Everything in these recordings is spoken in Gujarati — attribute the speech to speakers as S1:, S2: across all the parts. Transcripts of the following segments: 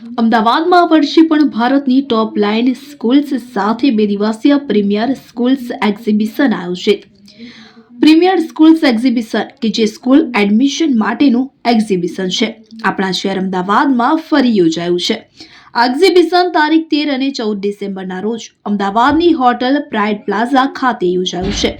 S1: અમદાવાદમાં વર્ષે પણ ભારતની ટોપ લાઇન સ્કૂલ્સ સાથે બે દિવસીય પ્રીમિયર સ્કૂલ્સ એક્ઝિબિશન આયોજિત. પ્રીમિયર સ્કૂલ્સ એક્ઝિબિશન કે જે સ્કૂલ એડમિશન માટેનું એક્ઝિબિશન છે. આપણા શહેર અમદાવાદમાં ફરી યોજાયું છે. એક્ઝિબિશન તારીખ તેર અને ચૌદ ડિસેમ્બરના રોજ અમદાવાદની હોટલ પ્રાઇડ પ્લાઝા ખાતે યોજાયું છે.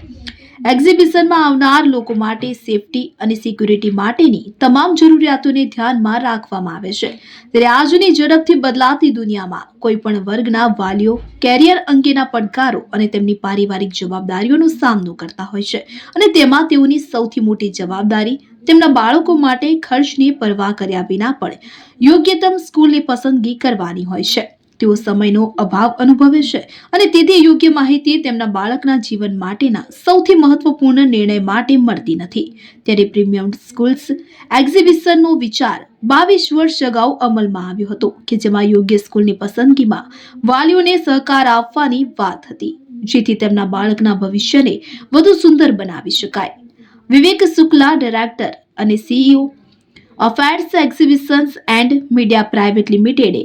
S1: એક્ઝિબિશનમાં આવનાર લોકો માટે સેફટી અને સિક્યુરિટી માટેની તમામ જરૂરિયાતોને ધ્યાનમાં રાખવામાં આવે છે. ત્યારે આજની ઝડપથી બદલાતી દુનિયામાં કોઈ પણ વર્ગના વાલીઓ, કેરિયર અંગેના પડકારો અને તેમની પારિવારિક જવાબદારીઓનો સામનો કરતા હોય છે અને તેમાં તેઓની સૌથી મોટી જવાબદારી તેમના બાળકો માટે ખર્ચની પરવા કર્યા વિના પણ યોગ્યતમ સ્કૂલની પસંદગી કરવાની હોય છે. તેઓ સમયનો અભાવ અનુભવે છે અને તેથી યોગ્ય માહિતી તેમના બાળકના જીવન માટેના સૌથી મહત્વપૂર્ણ નિર્ણય માટે મળતી નથી. ત્યારે પ્રીમિયમ સ્કૂલ્સ એક્ઝિબિશનનો વિચાર બાવીસ વર્ષ અગાઉ અમલમાં આવ્યો હતો કે જેમાં યોગ્ય સ્કૂલની પસંદગીમાં વાલીઓને સહકાર આપવાની વાત હતી. જેથી તેમના બાળકના ભવિષ્યને વધુ સુંદર બનાવી શકાય. વિવેક શુક્લા, ડિરેક્ટર અને CEO affairs exhibitions and media private લિમિટેડે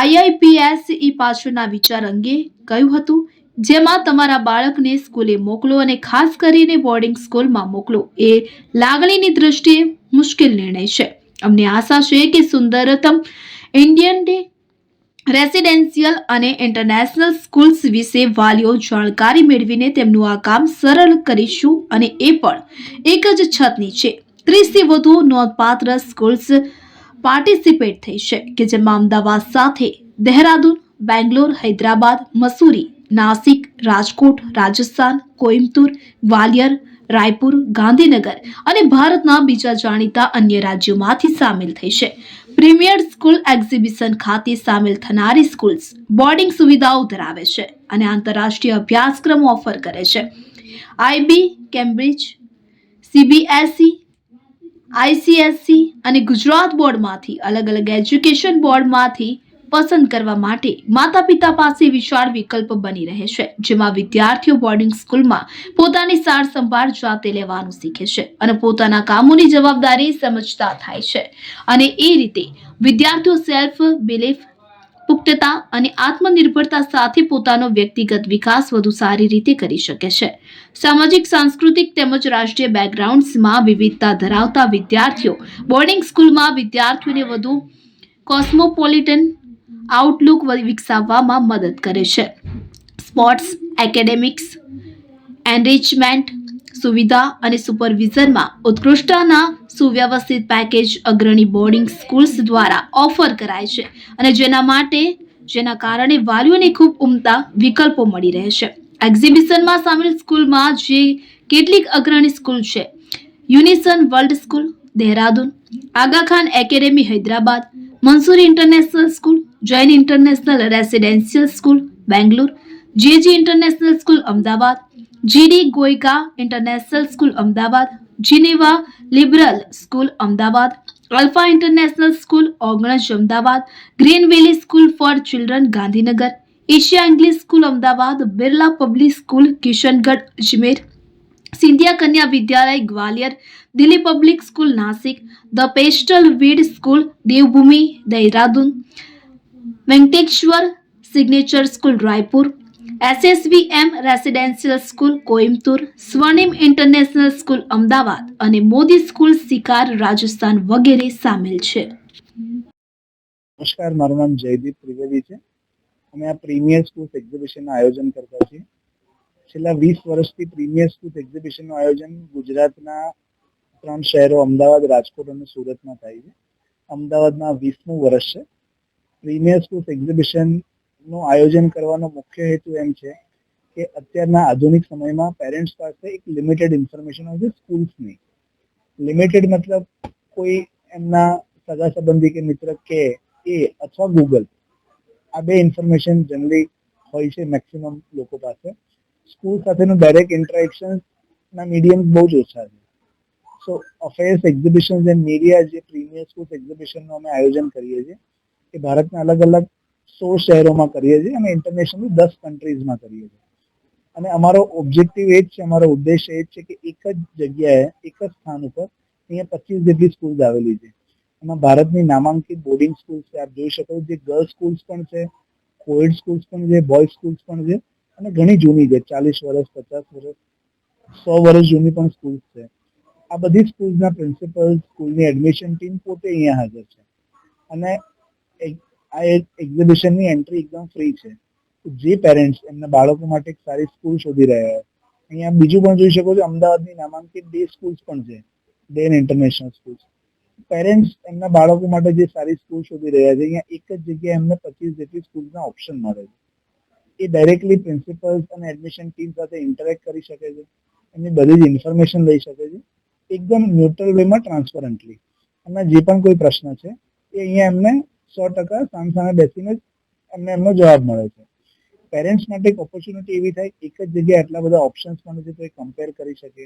S1: IIPS ઈ પાછળના વિચાર અંગે કહ્યું હતું, જેમાં તમારા બાળકને સ્કૂલે મોકલો અને ખાસ કરીને બોર્ડિંગ સ્કૂલમાં મોકલો એ લાગણીની દ્રષ્ટિએ મુશ્કેલ નિર્ણય છે. અમને આશા છે કે સુંદરતમ ઇન્ડિયન ડે રેસિડેન્શિયલ અને ઇન્ટરનેશનલ સ્કૂલ્સ વિશે વાલીઓ જાણકારી મેળવીને તેમનું આ કામ સરળ કરીશું અને એ પણ એક જ છત નીચે ત્રીસથી વધુ નોંધપાત્ર સ્કૂલ્સ પાર્ટિસિપેટ થઈ છે, કે જેમાં અમદાવાદ સાથે દહેરાદૂન, બેંગ્લોર, હૈદરાબાદ, મસૂરી, નાસિક, રાજકોટ, રાજસ્થાન, કોઇમ્બતુર, ગ્વાલિયર, રાયપુર, ગાંધીનગર અને ભારતના બીજા જાણીતા અન્ય રાજ્યોમાંથી સામેલ થઈ છે. પ્રીમિયર સ્કૂલ એક્ઝિબિશન ખાતે સામેલ થનારી સ્કૂલ્સ બોર્ડિંગ સુવિધાઓ ધરાવે છે અને આંતરરાષ્ટ્રીય અભ્યાસક્રમો ઓફર કરે છે. આઈબી કેમ્બ્રિજ સીબીએસઈ આઈસીએસસી અને ગુજરાત બોર્ડમાંથી અલગ અલગ એજ્યુકેશન બોર્ડમાંથી પસંદ કરવા માટે માતા પિતા પાસે વિશાળ વિકલ્પ બની રહે છે, જેમાં વિદ્યાર્થીઓ બોર્ડિંગ સ્કૂલમાં પોતાની સાર સંભાળ જાતે લેવાનું શીખે છે અને પોતાના કામોની જવાબદારી સમજતા થાય છે. અને એ રીતે વિદ્યાર્થીઓ સેલ્ફ બિલીફ પુખ્તતા અને આત્મનિર્ભરતા સાથે પોતાનો વ્યક્તિગત વિકાસ વધુ સારી રીતે કરી શકે છે. સામાજિક, સાંસ્કૃતિક તેમજ રાષ્ટ્રીય બેકગ્રાઉન્ડ્સમાં વિવિધતા ધરાવતા વિદ્યાર્થીઓ બોર્ડિંગ સ્કૂલમાં વિદ્યાર્થીઓને વધુ કોસ્મોપોલિટન આઉટલુક વિકસાવવામાં મદદ કરે છે. સ્પોર્ટ્સ એકેડેમિક્સ એનરિચમેન્ટ સુવિધા અને સુપરવિઝનમાં ઉત્કૃષ્ટતાના સુવ્યવસ્થિત પેકેજ અગ્રણી બોર્ડિંગ સ્કૂલ્સ દ્વારા ઓફર કરાય છે અને જેના માટે, જેના કારણે વાલીઓને ખૂબ ઉમદા વિકલ્પો મળી રહે છે. એક્ઝિબિશનમાં સામેલ સ્કૂલમાં જે કેટલીક અગ્રણી સ્કૂલ છે Unison world school Dehradun Aga Khan academy Hyderabad Mansoori international school Jain international residential school Bangalore J G international school Ahmedabad G D ગોયકા international school Ahmedabad Geneva liberal school Ahmedabad alpha international school Ognaj Ahmedabad green valley school for children Gandhinagar Asia English school Ahmedabad Birla public school Kishangarh Ajmer Scindia Kanya Vidyalaya Gwalior Delhi public school Nashik the Pestle Weed school Devbhoomi Dehradun Venkateshwar signature school Raipur S S V M residential school Coimbatore Swarnim international school Ahmedabad અને મોદી સ્કૂલ સિકાર રાજસ્થાન વગેરે સામેલ છે.
S2: નમસ્કાર, મારું નામ જયદીપ ત્રિવેદી છે. અમે આ પ્રીમિયર સ્કૂલ્સ એક્ઝિબિશનનું આયોજન કરતા છીએ. છેલ્લા વીસ વર્ષથી પ્રીમિયર સ્કૂલ્સ એક્ઝિબિશનનું આયોજન ગુજરાતના ત્રણ શહેરો, અમદાવાદ, રાજકોટ અને સુરતમાં થાય છે. અમદાવાદમાં વીસમું વર્ષ છે. પ્રીમિયર સ્કૂલ્સ એક્ઝિબિશનનું આયોજન કરવાનો મુખ્ય હેતુ એમ છે કે અત્યારના આધુનિક સમયમાં પેરેન્ટ્સ પાસે એક લિમિટેડ ઇન્ફોર્મેશન હોય છે સ્કૂલ્સની લિમિટેડ મતલબ કોઈ એમના સગા સંબંધી કે મિત્ર કે એ અથવા ગૂગલ આ બે ઇન્ફોર્મેશન જનરલી હોય છે મેક્સિમમ લોકો પાસે. સ્કૂલ સાથેનું ડાયરેક્ટ ઇન્ટરેક્શન ના મીડિયમ બહુ જ ઓછા છે. So affairs exhibition and media જે પ્રીમિયર સ્કૂલ એક્ઝિબિશનનું અમે આયોજન કરીએ છીએ એ ભારતના અલગ અલગ સો શહેરોમાં કરીએ છીએ અને ઇન્ટરનેશનલી દસ કન્ટ્રીઝમાં કરીએ છીએ. અને અમારો ઓબ્જેક્ટિવ એ જ છે, અમારો ઉદ્દેશ એ જ છે કે એક જ જગ્યાએ, એક જ સ્થાન ઉપર અહીંયા પચીસ જેટલી સ્કૂલ્સ આવેલી છે. એમાં ભારતની નામાંકિત બોર્ડિંગ સ્કૂલ છે, આપ જોઈ શકો જે ગર્લ્સ સ્કૂલ્સ પણ છે કોવિડ સ્કૂલ્સ પણ છે બોયઝ સ્કૂલ્સ પણ છે અને ઘણી જૂની છે, ચાલીસ વર્ષ, પચાસ વર્ષ, સો વર્ષ જૂની પણ સ્કૂલ્સ છે. આ બધી સ્કૂલ્સના પ્રિન્સિપલ સ્કૂલની એડમિશન ટીમ પોતે અહીંયા હાજર છે. અને આ એક એક્ઝિબિશનની એન્ટ્રી એકદમ ફ્રી છે. જે પેરેન્ટ્સ એમના બાળકો માટે એક સારી સ્કૂલ શોધી રહ્યા હોય અહીંયા બીજું પણ જોઈ શકો છો, અમદાવાદની નામાંકિત બે સ્કૂલ્સ પણ છે. ડેન ઇન્ટરનેશનલ સ્કૂલ્સ પેરેન્ટ્સ એમના બાળકો માટે જે સારી સ્કૂલ શોધી રહ્યા છે, અહીંયા એક જ જગ્યાએ એમને પચીસ જેટલી સ્કૂલના ઓપ્શન મળે છે. એ ડાયરેક્ટલી પ્રિન્સિપલ્સ અને એડમિશન ટીમ સાથે ઇન્ટરેક્ટ કરી શકે છે. એમની બધી જ ઇન્ફોર્મેશન લઈ શકે છે. એકદમ ન્યુટ્રલ વેમાં ટ્રાન્સપરન્ટલી એમના જે પણ કોઈ પ્રશ્ન છે, એ અહીંયા એમને સો ટકા સામસામે બેસીને જ એમને એમનો જવાબ મળે છે. પેરેન્ટ્સ માટે એક ઓપોર્ચ્યુનિટી એવી થાય, એક જ જગ્યાએ આટલા બધા ઓપ્શન્સ મળે છે તો એ કમ્પેર કરી શકે.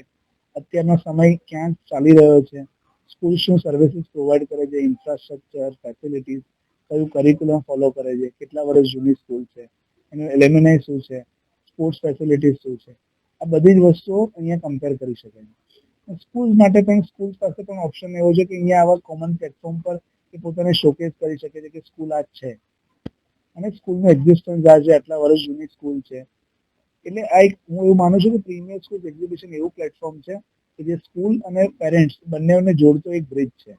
S2: અત્યારનો સમય ક્યાં ચાલી રહ્યો છે? સ્કૂલ શું સર્વિસીસ પ્રોવાઈડ કરે છે? ઇન્ફ્રાસ્ટ્રક્ચર ફેસિલિટીઝ કયું કરિક્યુલમ ફોલો કરે છે? કેટલા વર્ષ જૂની સ્કૂલ છે? એનું એલેમિનાઈ શું છે? સ્પોર્ટ્સ ફેસિલિટીઝ શું છે? આ બધી જ વસ્તુઓ અહીંયા કમ્પેર કરી શકે છે. સ્કૂલ માટે પણ સ્કૂલ પાસે પણ ઓપ્શન એવો છે કે અહીંયા આવા કોમન પ્લેટફોર્મ પર એ પોતાને શોકેસ કરી શકે છે કે સ્કૂલ આ જ છે. અને સ્કૂલનું એક્ઝિસ્ટન્સ આ છે, આટલા વર્ષ જૂની સ્કૂલ છે. એટલે આ એક હું એવું માનું છું કે પ્રીમિયર સ્કૂલ એક્ઝિબિશન એવું પ્લેટફોર્મ છે કે જે સ્કૂલ અને પેરેન્ટ્સ બંનેને જોડતો એક બ્રિજ છે.